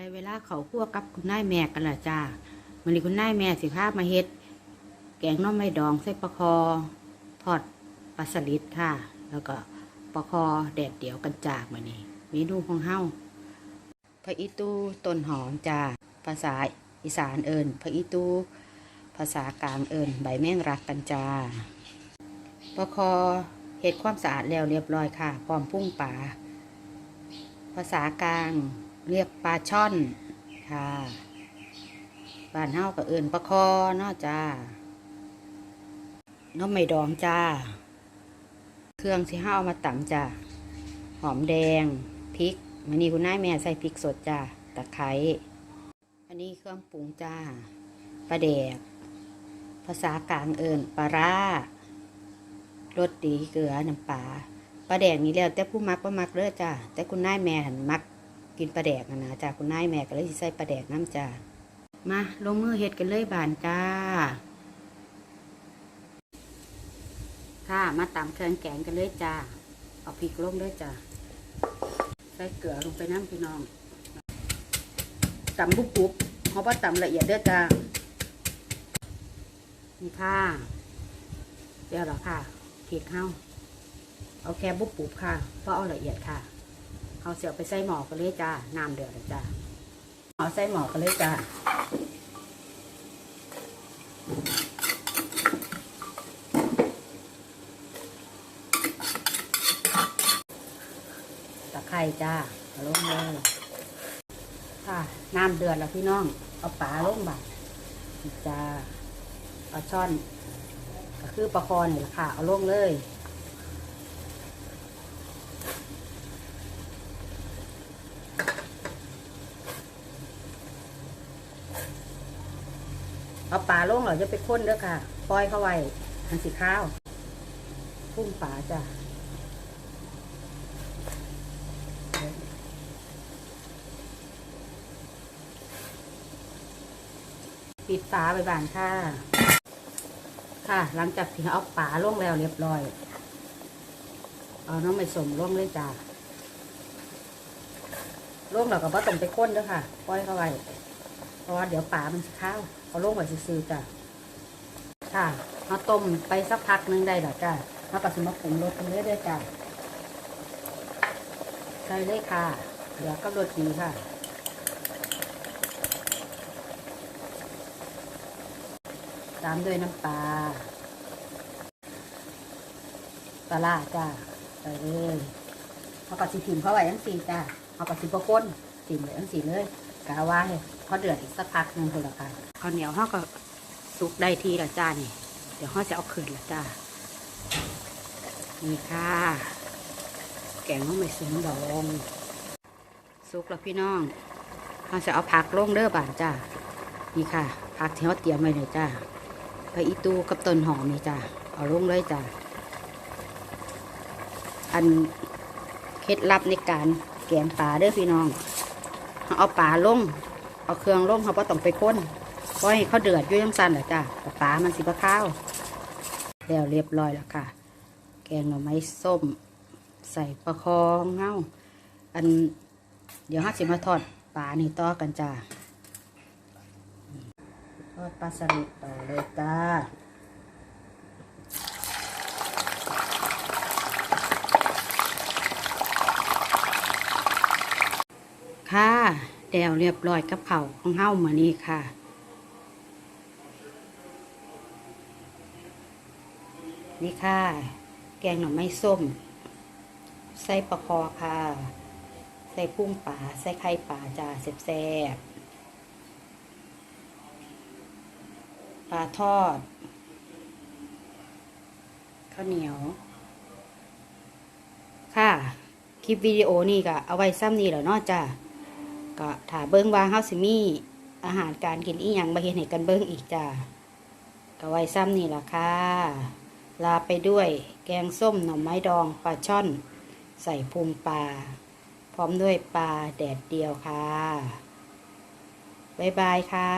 ได้เวลาเขาคั่วกับคุณนายแม่กันละจ้าวันนี้คุณนายแม่สิพามาเฮ็ด แกงน้อไม้ดองใส่ปลาคอทอดปลาสลิดค่ะ แล้วก็ปลาคอแดดเดียวกันจากมานี่เมนูของเฮาพระอิตูต้นหอมจ้าภาษาอีสานเอิญพระอิตูภาษากลางเอิญใบแมงรักกันจ้าปลาคอเฮ็ดความสะอาดแล้วเรียบร้อยค่ะพร้อมพุ่งป่าภาษากลาง เรียกปลาช่อนค่ะบ้านเฮาก็เอิญปลาคอเนาะจ้าน้องไม่ดองจ้า เครื่องที่เฮาเอามาตำจ้า หอมแดงพริกมันนี่คุณนายแม่ใส่พริกสดจ้า ตะไคร้อันนี้เครื่องปรุงจ้าปลาแดก ภาษากลางเอิญปลาร้ารสดีเกลือน้ำปลาปลาแดกนี่แล้วแต่ผู้มักบ่มักเด้อจ้าแต่คุณนายแม่หันมัก กินปลาแดกนะนะจ้าคุณนายแม่ก็เลยสิใส่ปลาแดกน้ำจ้ามาลงมือเฮ็ดกันเลยบานจ้า ค่ะมาตำเครื่องแกงกันเลยจ้า เอาพริกลงด้วยจ้าใส่เกลือลงไปน้ำพี่น้องตำบุบบุบเพราะว่าตำละเอียดด้อจ้านี่ค่ะเดี๋ยวเหรอค่ะพริกเข้าเอาแค่บุบปุบค่ะเพราะเอาละเอียดค่ะ เอาเสียบไปใส่หมอกันเลยจ้า น้ำเดือดเลยจ้า เอาใส่หมอกันเลยจ้าตะไคร่จ้าเอาลงเลยค่ะน้ำเดือดแล้วพี่น้อง เอาปลาลงบ่าจ้าปลาช่อน ก็คือปลาคอนี่แหละค่ะ เอาลงเลย เอาปลาลงเหรอจะไปค้นเด้อค่ะ ปล่อยเข้าไว้หันสีข้าวพุ่งปลาจ้ะปิดฝาไปบานค่ะ ค่ะ หลังจากที่เอาปลาลงแล้วเรียบร้อย เอาน้องไม่สมลงเลยจ้าลงแล้วก็บ่ต้องไปค้นเด้อค่ะ ปล่อยเข้าไว้ พราเดี๋ยวปลามันจะข้าวเอาลงไว้ซื่อๆจ้ะค่ะเอาต้มไปสักพักหนึงได้หรอจ้ะแล้วก็สิมาปรุงรสกันเรื่อยๆจ้ะใส่เลยค่ะเดี๋ยวก็รสดีค่ะตามด้วยน้ำปลาปลาจ้าใส่เลยเอากระสีถิ่มเข้าไว้ทั้งสี่จ้าเอากระสีปะก้นถิ่มไว้ทั้งสี่เลย กะเอาไว้พอเดือดอีกสักพักหนึ่งคนละค่ะข้าวเหนียวห่อก็สุกได้ทีละจ้านี่ เดี๋ยวห่อจะเอาขึ้นละจ้านี่ค่ะ แกงห่อไม่สูงดองสุกแล้วพี่น้องเราจะเอาผักลงเด้อบานจ้านี่ค่ะ ผักที่เขาเตรียมไว้เลยจ้าไปอีตูกับต้นหอมนี่จ้าเอาลงเลยจ้าอันเคล็ดลับในการแกงปลาเด้อพี่น้อง เอาปลาลง เอาเครื่องลงเขาก็ต้องไปค้นปล่อยให้เขาเดือดอยู่ยังสันแหละจ้าปลามันสิบะข้าวแล้วเรียบร้อยแล้วค่ะ แกงหน่อไม้ส้ม ใส่ปลาคอเงาอันเดี๋ยวห้าสิมาทอดปลานี่ต่อกันจ้าทอดปลาสลิดต่อเลยจ้า ค่ะแดวเรียบร้อยกับเขาของเฮ้ามานี่ค่ะนี่ค่ะ แกงหน่อไม้ส้ม ใส่ปลาคอค่ะ ใส่พุ่งป่า ใส่ไข่ป่าจ้าแซ่บๆปลาทอด ข้าวเหนียว ค่ะ คลิปวิดีโอนี่ก็เอาไว้ซ้ำนี่แหล้วเนาะจ้ะ ก็ถ้าเบิ้งว่าเฮาสิมีอาหารการกินอีหยังมาเห็นให้กันเบิ้งอีกจ้าก็ไว้ซ้ำนี่ล่ะค่ะ ลาไปด้วยแกงส้มหน่อไม้ดองปลาช่อน ใส่พุงปลา พร้อมด้วยปลาแดดเดียวค่ะ บ๊ายบายค่ะ